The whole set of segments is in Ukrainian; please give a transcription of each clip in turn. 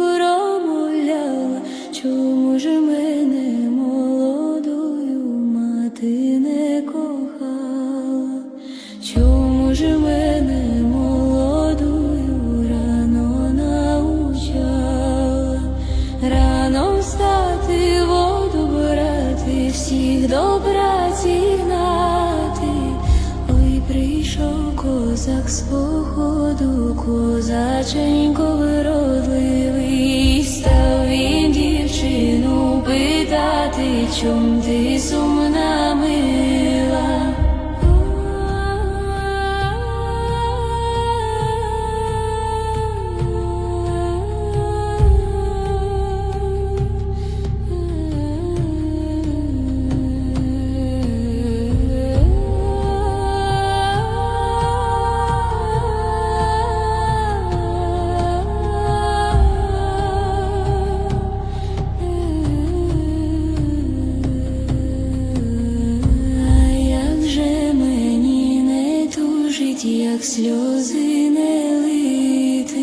промовляла, чому ж мене молодою мати не кохала, чому ж мене молодою рано научала, рано встати, воду брати, всіх до праці. Ой, прийшов козак з походу, козаченько chung di sumna Як сльози не лити,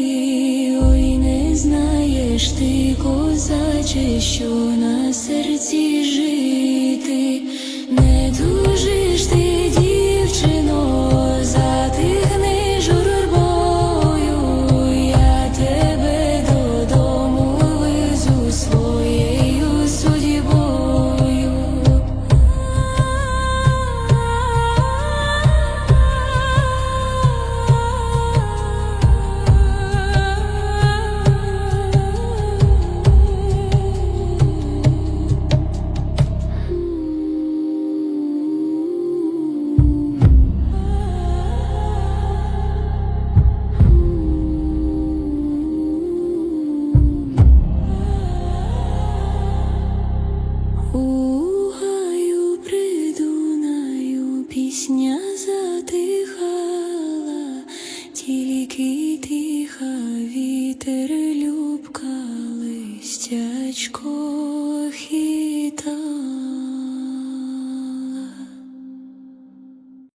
ой не знаєш ти, козаче, що на серці жити. І тиха вітер любка листячко хитав.